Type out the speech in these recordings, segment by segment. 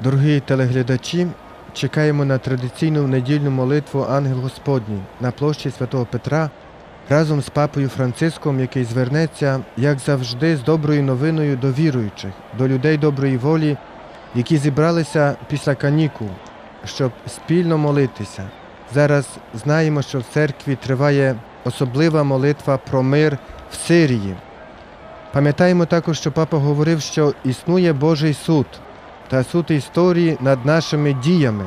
Дорогі телеглядачі, чекаємо на традиційну недільну молитву Ангел Господній на площі Святого Петра разом з папою Франциском, який звернеться, як завжди, з доброю новиною до віруючих, до людей доброї волі, які зібралися після канікул, щоб спільно молитися. Зараз знаємо, що в церкві триває особлива молитва про мир в Сирії. Пам'ятаємо також, що папа говорив, що існує Божий суд та суд історії над нашими діями,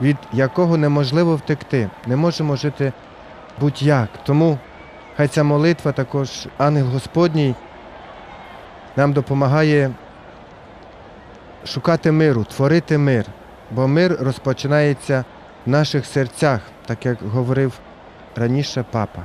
від якого неможливо втекти, не можемо жити будь-як. Тому хай ця молитва також ангел Господній нам допомагає шукати миру, творити мир, бо мир розпочинається в наших серцях, так як говорив раніше папа.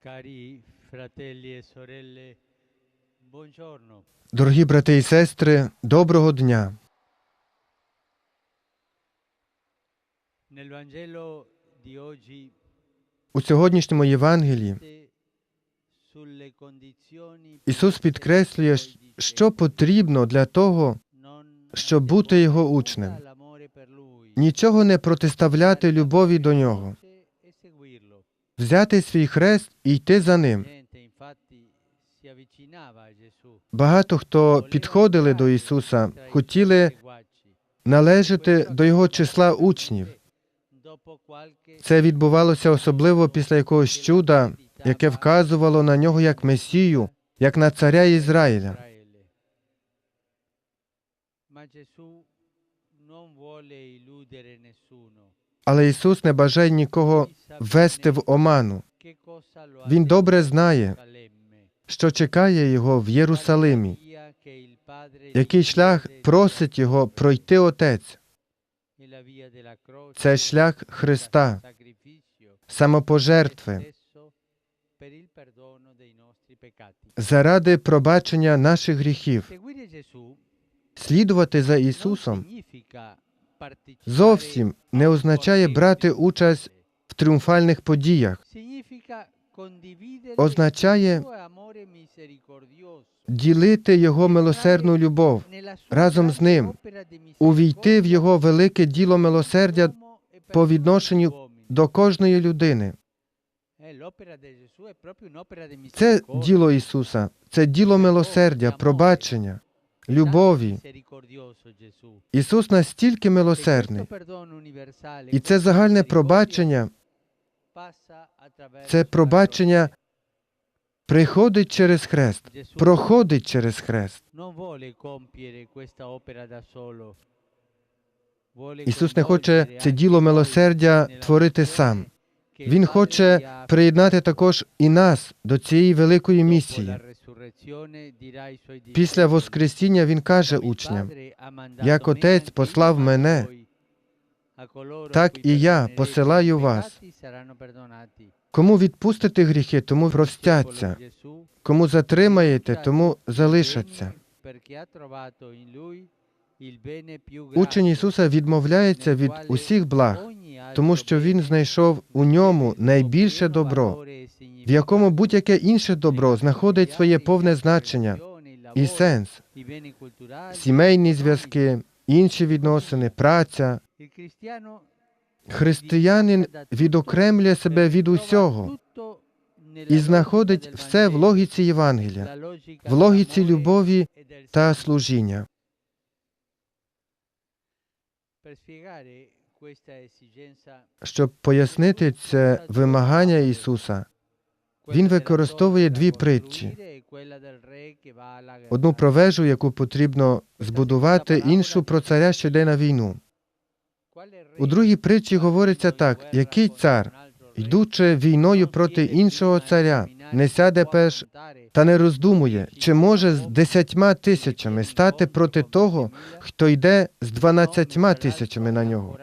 Cari fratelli e sorelle, buongiorno. Дорогі брати і сестри, доброго дня! Nel Vangelo di oggi У сьогоднішньому Євангелії sulle condizioni Ісус підкреслює, що потрібно для того, щоб бути його учнем. Нічого не протиставляти любові до нього. Взяти свій хрест і йти за ним. Багато хто підходили до Ісуса, хотіли належати до Його числа учнів. Це відбувалося особливо після якогось чуда, яке вказувало на нього як Месію, як на царя Ізраїля. Але Ісус не бажає нікого ввести в оману. Він добре знає, що чекає його в Єрусалимі, який шлях просить його пройти Отець. Це шлях Христа, самопожертви, заради пробачення наших гріхів. Слідувати за Ісусом зовсім не означає брати участь тріумфальних подіях, означає ділити Його милосердну любов, разом з ним, увійти в Його велике діло милосердя по відношенню до кожної людини. Це діло Ісуса, це діло милосердя, пробачення, любові. Ісус настільки милосердний, і це загальне пробачення, це пробачення приходить через хрест, проходить через хрест. Ісус не хоче це діло милосердя творити сам. Він хоче приєднати також і нас до цієї великої місії. Після Воскресіння Він каже учням, як Отець послав мене, так і я посилаю вас. Кому відпустите гріхи, тому простяться. Кому затримаєте, тому залишаться. Учень Ісуса відмовляється від усіх благ, тому що Він знайшов у ньому найбільше добро, в якому будь-яке інше добро знаходить своє повне значення і сенс. Сімейні зв'язки, інші відносини, праця. Християнин відокремлює себе від усього і знаходить все в логіці Євангелія, в логіці любові та служіння. Щоб пояснити це вимагання Ісуса, Він використовує дві притчі: одну про вежу, яку потрібно збудувати, іншу про царя, що йде на війну. У другій притчі говориться так: який цар, йдучи війною проти іншого царя, не сяде перш та не роздумує, чи може з десятьма тисячами стати проти того, хто йде з дванадцятьма тисячами на нього.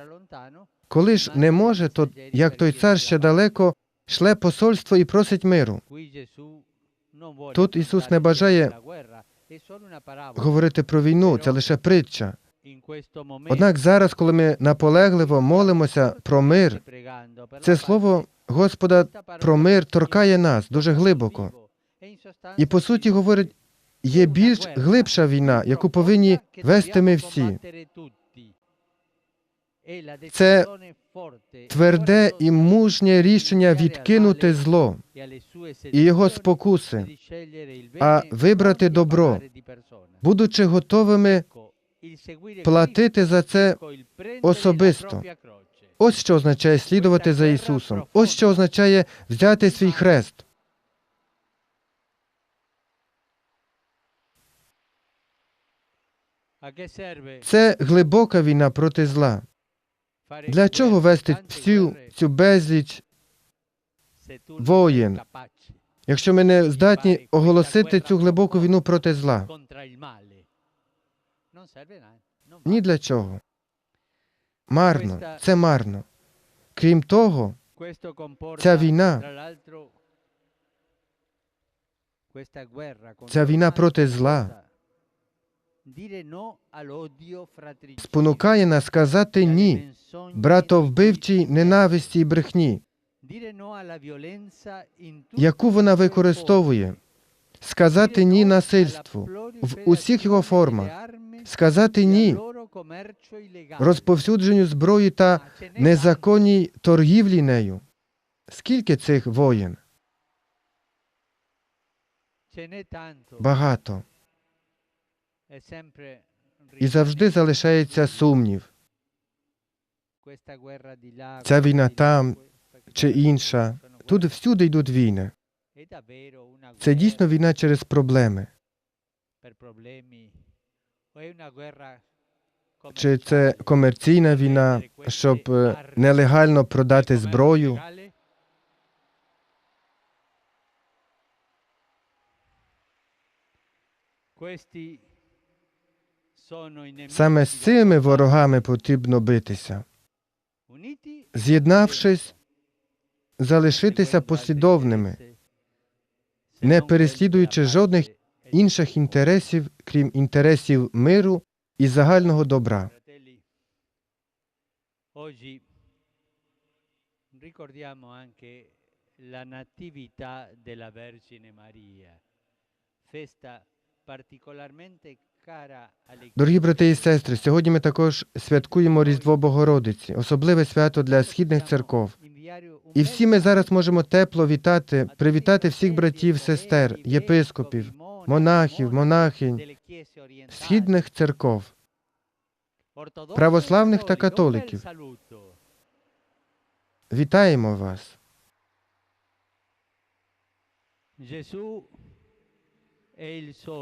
Коли ж не може, то як той цар ще далеко шле посольство і просить миру. Тут Ісус не бажає Говорити про війну це лише притча. Однак зараз, коли ми наполегливо молимося про мир, це слово Господа про мир торкає нас дуже глибоко. І по суті говорить, є більш глибша війна, яку повинні вести ми всі. Це Тверде і мужнє рішення відкинути зло і його спокуси, а вибрати добро, будучи готовими платити за це особисто. Ось що означає слідувати за Ісусом. Ось що означає взяти свій хрест. Це глибока війна проти зла. Для чого вести всю цю безліч, воїн, якщо ми не здатні оголосити цю глибоку війну проти зла? Ні для чого. Марно, це марно. Крім того, Ця війна, ця війна проти зла спонукає нас сказати ні братовбивчій ненависті і брехні, яку вона використовує, сказати ні насильству в усіх його формах, сказати ні розповсюдженню зброї та незаконній торгівлі нею. Скільки цих воєн? Багато. І завжди залишається сумнів. Ця війна там Чи інша. Тут всюди йдуть війни. Це дійсно війна через проблеми. Чи це комерційна війна, щоб нелегально продати зброю? Саме з цими ворогами потрібно битися. З'єднавшись, залишитися послідовними, не переслідуючи жодних інших інтересів, крім інтересів миру і загального добра. Ricordiamo anche la natività della Vergine Maria, festa particolarmente Дорогі брати і сестри, сьогодні ми також святкуємо Різдво Богородиці, особливе свято для східних церков. І всі ми зараз можемо тепло вітати, привітати всіх братів, сестер, єпископів, монахів, монахинь, східних церков. православних та католиків. Вітаємо вас!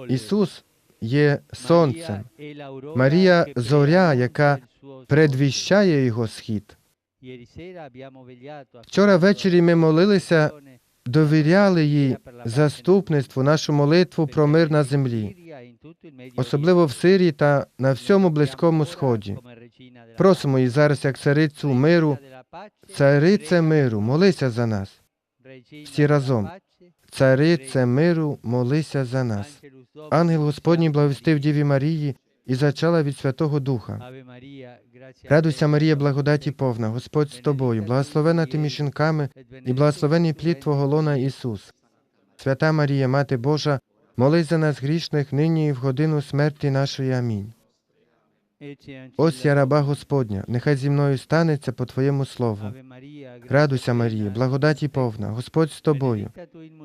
Ісус є сонцем, Марія зоря, яка предвіщає його схід. Вчора ввечері ми молилися, Довіряли їй заступництву, нашу молитву про мир на землі, особливо в Сирії та на всьому Близькому Сході. Просимо її зараз, як царицю миру, царице миру, молися за нас. всі разом. Царице миру, молися за нас. Ангел Господній благовістив Діві Марії і зачала від Святого Духа. Радуйся, Марія, благодаті повна, Господь з тобою, благословена ти між жінками і благословений плід Твого лона Ісус. Свята Марія, Мати Божа, молись за нас грішних нині і в годину смерті нашої. Амінь. Ось я раба Господня, нехай зі мною станеться по Твоєму слову. Радуйся, Марія, благодаті повна, Господь з тобою.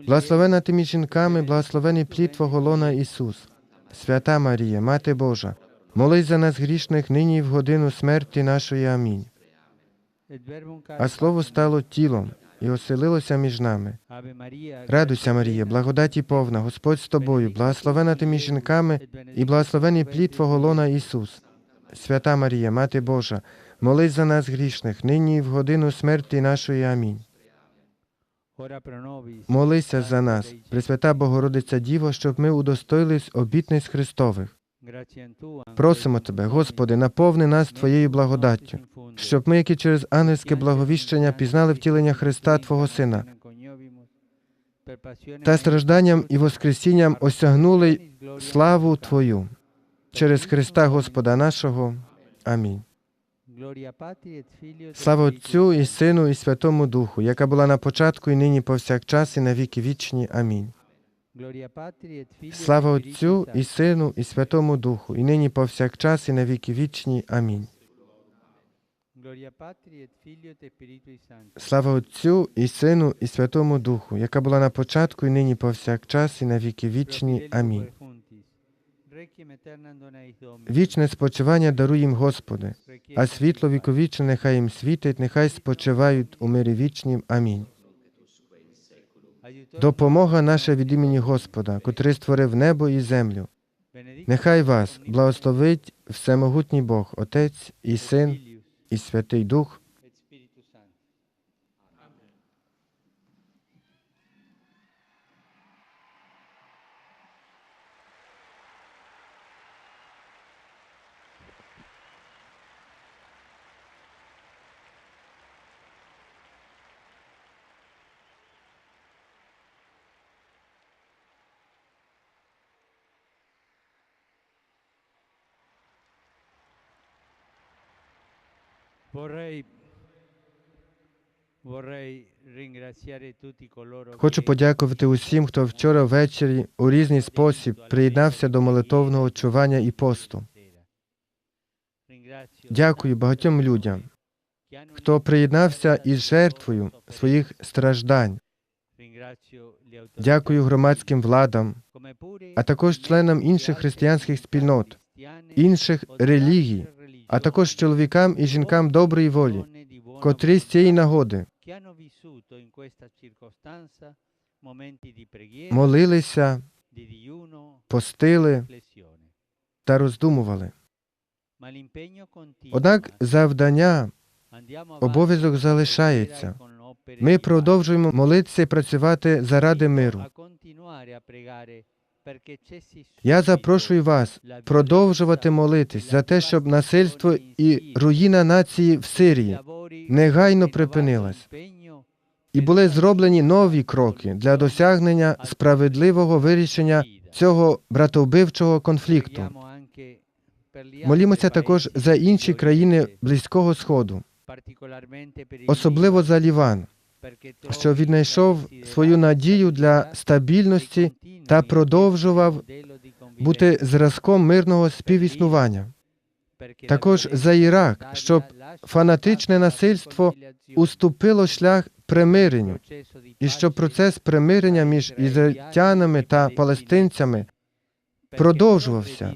Благословена ти між жінками, благословений плід Твого лона Ісус. Свята Марія, Мати Божа, молись за нас грішних нині і в годину смерті нашої. Амінь. А слово стало тілом і оселилося між нами. Радуйся, Марія, благодаті повна, Господь з тобою, благословена ти між жінками і благословений плід Твого лона Ісус. Свята Марія, Мати Божа, молись за нас грішних, нині і в годину смерті нашої. Амінь. Молися за нас, Пресвята Богородиця Діво, щоб ми удостоїлись обітниць Христових. Просимо Тебе, Господи, наповни нас Твоєю благодаттю, щоб ми, які через ангельське благовіщення пізнали втілення Христа Твого Сина. Та стражданням і воскресінням осягнули славу Твою. Через Христа Господа нашого. Амінь. Слава Отцю і Сину, і Святому Духу, яка була на початку і нині повсякчас, і на віки вічні. Амінь. Слава Отцю і Сину, і Святому Духу, і нині повсякчас, і на віки вічні. Амінь. Слава Отцю і Сину, і Святому Духу, яка була на початку, і нині повсякчас, і на віки вічні. Амінь. Вічне спочивання даруй їм, Господи, а світло віковічне нехай їм світить, нехай спочивають у мирі вічнім. Амінь. Допомога наша від імені Господа, котрий створив небо і землю. Нехай вас благословить всемогутній Бог, Отець і Син, і Святий Дух. Хочу подякувати усім, хто вчора ввечері у різний спосіб приєднався до молитовного чування і посту. Дякую багатьом людям, хто приєднався із жертвою своїх страждань. Дякую громадським владам, а також членам інших християнських спільнот, інших релігій, а також чоловікам і жінкам доброї волі, котрі з цієї нагоди молилися, постили та роздумували. Однак завдання, обов'язок залишається. Ми продовжуємо молитися і працювати заради миру. Я запрошую вас продовжувати молитись за те, щоб насильство і руїна нації в Сирії негайно припинилась і були зроблені нові кроки для досягнення справедливого вирішення цього братовбивчого конфлікту. Молімося також за інші країни Близького Сходу, особливо за Ліван, що віднайшов свою надію для стабільності та продовжував бути зразком мирного співіснування. Також за Ірак, щоб фанатичне насильство уступило шлях примиренню, і щоб процес примирення між ізраїльтянами та палестинцями продовжувався,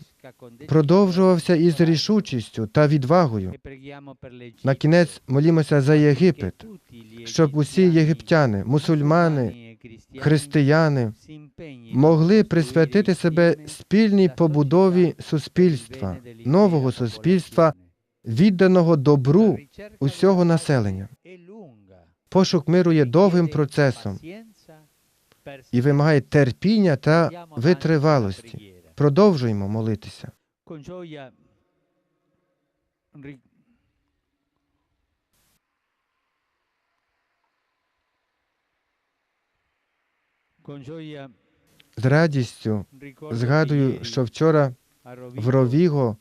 продовжувався із рішучістю та відвагою. На кінець молімося за Єгипет, щоб усі єгиптяни, мусульмани, християни могли присвятити себе спільній побудові суспільства, нового суспільства, відданого добру усього населення. Пошук миру є довгим процесом і вимагає терпіння та витривалості. Продовжуємо молитися. З радістю згадую, що вчора в Ровіго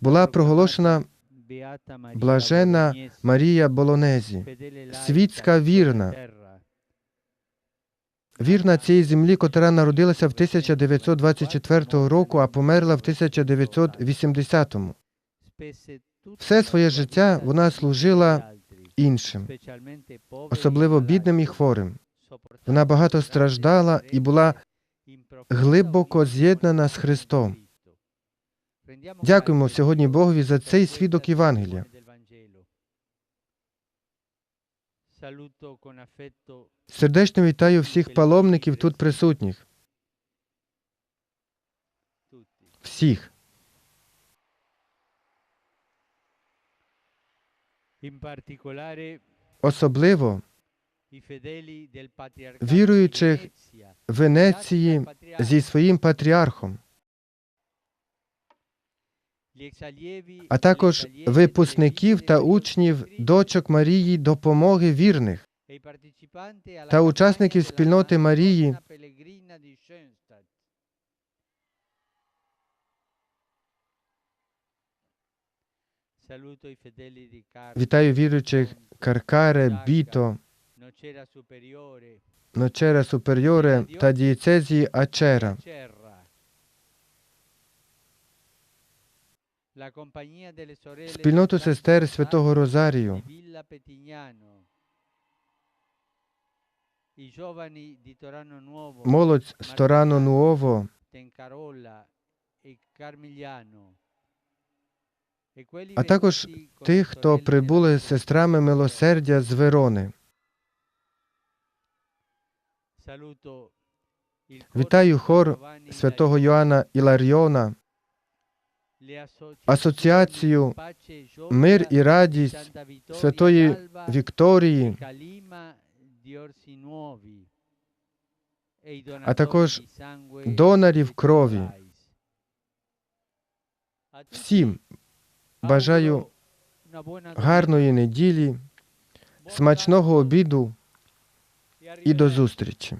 була проголошена блажена Марія Болонезі, світська вірна, вірна цієї землі, котра народилася в 1924 року, а померла в 1980-му. Все своє життя вона служила іншим, особливо бідним і хворим. Вона багато страждала і була глибоко з'єднана з Христом. Дякуємо сьогодні Богові за цей свідок Євангелія. Сердечно вітаю всіх паломників тут присутніх, всіх. Особливо віруючих Венеції зі своїм патріархом, а e також випускників та учнів дочок Марії допомоги вірних e та учасників спільноти Марії, Вітаю віруючих Каркаре, Біто, Ночера Суперіоре та дієцезії Ачера, спільноту сестер Святого Розарію, молодь з Торано Нуово, e e а також тих, хто прибули з сестрами милосердя з Верони. Вітаю хор святого Йоанна Іларіона, асоціацію e Мир і радість Святої Вікторії, e а також донорів крові. Всім бажаю гарної неділі, смачного обіду e і до зустрічі.